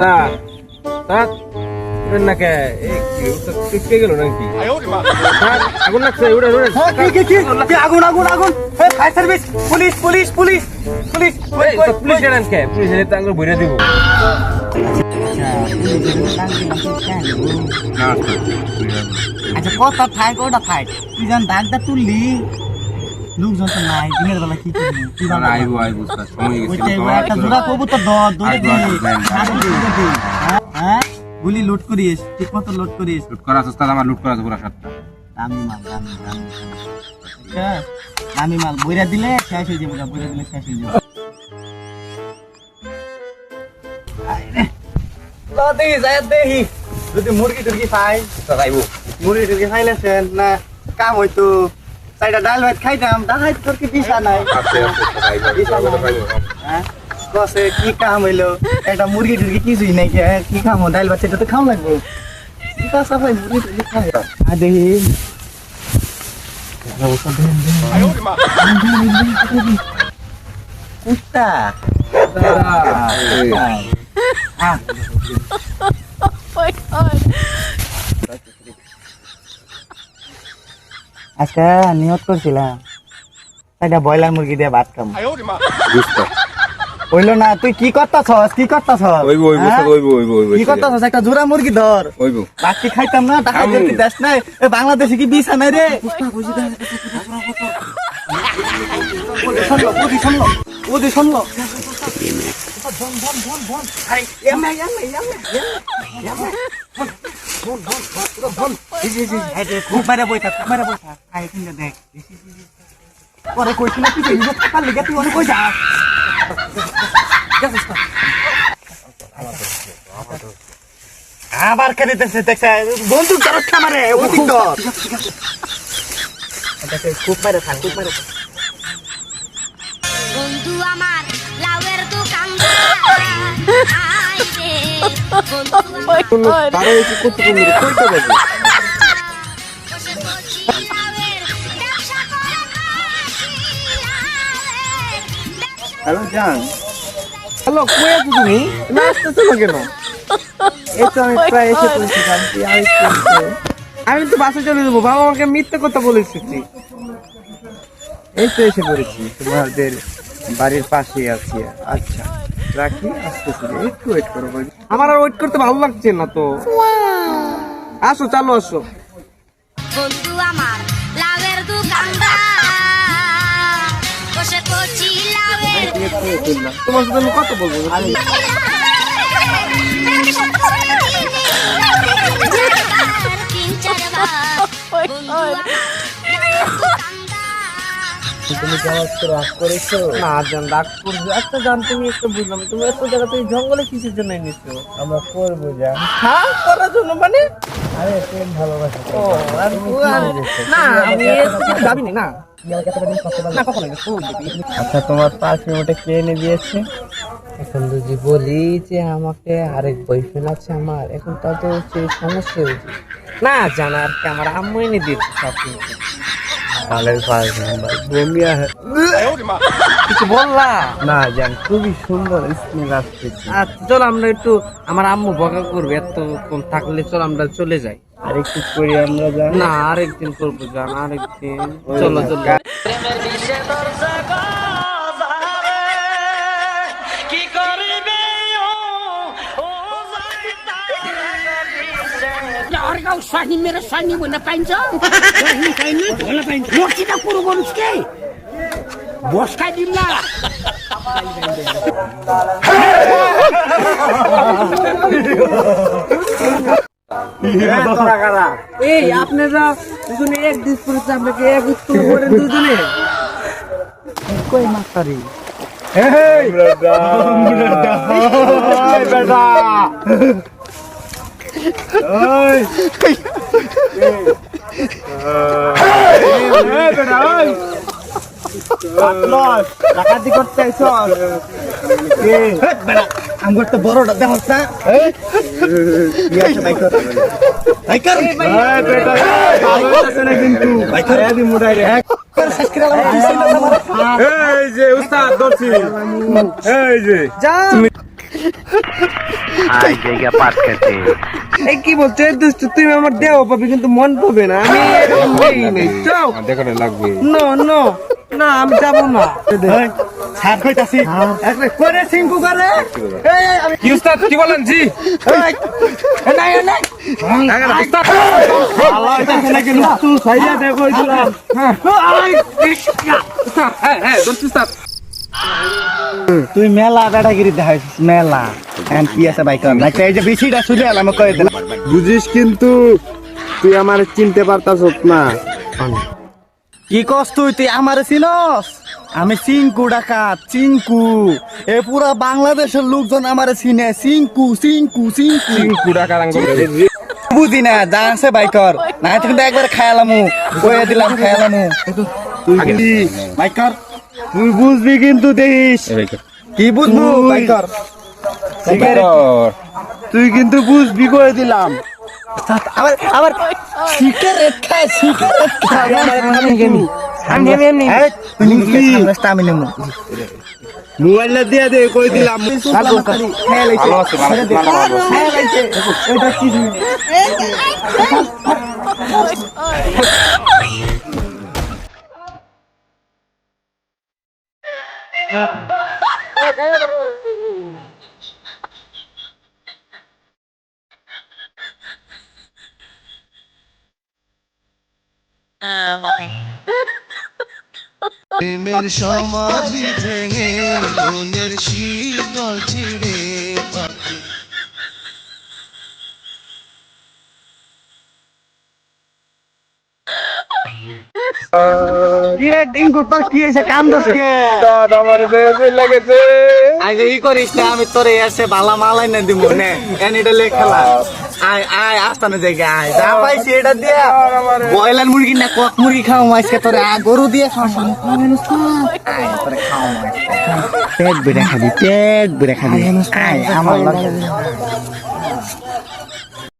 তা তা উড়েন না কে গেল নাকি? আগুন লাগছে উড়ে উড়ে। হ্যাঁ, কি কি কি? আগুন আগুন আগুন fire service police police police police police এলেন কে? পুলিশ দিব। আচ্ছা কথা থাক ওটা থাক তুই যখন দাগটা তুললি লোকজন তো নাই দিনের বেলা কি করবি কি বাবা আইবো আইবো সময় গেছে। হ্যাঁ, হ্যাঁ গুলি লুট করিস ঠিক মতো লুট করিস লুট করা আছে আমার লুট করা আছে পুরো দামি মাল দামি দামি আচ্ছা দামি মাল বইরা দিলে শেষ হয়ে যাবে বইরা দিলে শেষ হয়ে যাবে দেখি দেখি যদি মুরগি টুরগি পাই স্যার আইবো মুরগি টুরগি খাইলেছেন না কাম হইতো চাইটা ডাল ভাত খাইতাম ডাল তোর কি দিশা নাই? কসে কি কাম হইল? একটা মুরগি টুরগি কিছুই নাই কি কি কাম ডাল ভাত সেটা তো খাম লাগবো। কি কাজ সাফাই মুরগি টুরগি খাই আর দেখি কুত্তা আহ my god. আজকে নিয়ত করছিলাম। একটা ব্রয়লার মুরগি দিয়ে ভাত খাম। হইল না তুই কি করতাছস? কি করতাছস? ওইবো ওইবো হ্যাঁ? স্যার ওইবো ওইবো ওইবো কি করতাছস? একটা জোড়া মুরগি ধর। ওইবো। বাকি খাইতাম না? টাকা খামু। দিতে দেশ নাই। এ বাংলাদেশে কি বিছা নাই রে? ওদি শুনলো ওদি শুনলো। ওদি শুনলো খুব মারা বইতা খুব মারা বইতা আয় কিন্তু দেখ পরে কইছি না তুই নিজে থাকার লেগে তুই অনেক কই যা আবার কে দিতেছে দেখছে বন্দুক ধরো খামারে ধর দেখে খুব মারে থাক খুব মারে থাক। বন্ধু আমার লাউয়ের দোকানদার আই রে বন্ধু আমার হ্যালো জান। হ্যালো কই আছো তুমি? না আসতেছো না কেন? এই তো আমি প্রায় এসে পড়েছি আর আমি তো বাসে চলে যাব বাবা আমাকে মিথ্যে কথা বলে এসেছি এই তো এসে পড়েছি তোমাদের বাড়ির পাশেই আছি। আচ্ছা রাখি আসতেছি। একটু ওয়েট করো আমার আর ওয়েট করতে ভালো লাগছে না তো। আসো চালো আসো। তোমার সাথে আমি কত বলব তুমি কি আমার সাথে রাগ করেছ? না জান রাগ করবে একটা জান তুমি একটা বুঝলাম তুমি এত জায়গা থেকে জঙ্গলে কিসের জন্য এনেছো আমরা করব যা হ্যাঁ করার জন্য মানে? আচ্ছা তোমার পারফিউমটা কে এনে দিয়েছে? এখন যদি বলি যে আমাকে আরেক বয়ফ্রেন্ড আছে আমার। এখন তা তো সেই সমস্যা হয়েছে। না জানার আর কি আমার আম্মু এনে দিয়েছে সব কালের পারফিউম ভাই বমিয়া কিছু বললা? না জান খুবই সুন্দর স্মেল আসতেছে আচ্ছা চল আমরা একটু আমার আম্মু বকা করবে এত কম থাকলে চল আমরা চলে যাই। আরেকটু করি আমরা জান না আরেকদিন করব জান আরেকদিন। চলো চলো। अर्काउ स्वानी मेरो स्वानी भन्न पाइन्छ स्वानी पाइन्न ढोला पाइन्छ मोर्ची त कुरो गर्नुहोस् के भोस्काइदिउँ न এই আপনারা দুজনে এক দিস করেছে আপনাকে এক উত্তর করেন দুজনে কই মাস্টারি ডাকাতি করতে আইছ আমার তো বড়টা করে এই যে উস্তাদ ধরছি। এই যে কি বলছো? দুষ্টু তুমি আমার দেহ পাবে কিন্তু মন পাবে না। আমি এরকম নেই নেই। যাও। দেখাটা লাগবে। No no. না আমি যাব না। ছাড় কইতাছি। একরে করে সিংকু করে এই এই, আমি কি উস্তাদ কি বলেন? জি। নাই নাই। উস্তাদ। তুই মেলা দাদাগিরি দেখাইছিস মেলা। এন্ড কি আছে বাইকর নাকি এই যে বেশিটা শুনে এলাম কই দিলাম। বুঝিস কিন্তু তুই আমার চিনতে পারতাস না। কি কস তুই? তুই আমার চিনস? আমি চিঙ্কু ডাকাত চিঙ্কু। এ পুরা বাংলাদেশের লোকজন আমার চিনে। চিঙ্কু চিঙ্কু চিঙ্কু। কুড়া কারাঙ্গ বুঝি না যা আছে বাইকর না তো কিন্তু একবার খায়ালামু কয়ে দিলাম খায়ালামু তুই বাইকর তুই বুঝবি কিন্তু দেখিস কি বুঝব তুই- বাইকর তুই কিন্তু বুঝবি করে দিলাম আবার আবার সিগারেট খায় সিগারেট খায় আমি আমি নেব মোবাইলটা দিয়ে দে কই দিলাম ভালো আছে ভালো আছে, ভালো ভালো প্রেমের সমাধি ভেঙে মনের শীতল ছিড়ে পাখি আগে ই করিস না আমি তোরে এসে ভালা মালাই না দিব নে এনিটা লে খেলা। আয় আয় আস্তানে জায়গা আয়। যা পাইছি এটা দিয়া। বয়লার মুরগি না কক মুরগি খাও আজকে তোরে? আ গরু দিয়ে খাও আয় তোরে খাও পেট বেড়ে খাবি পেট বেড়ে খাবি। আয় আমার লগে।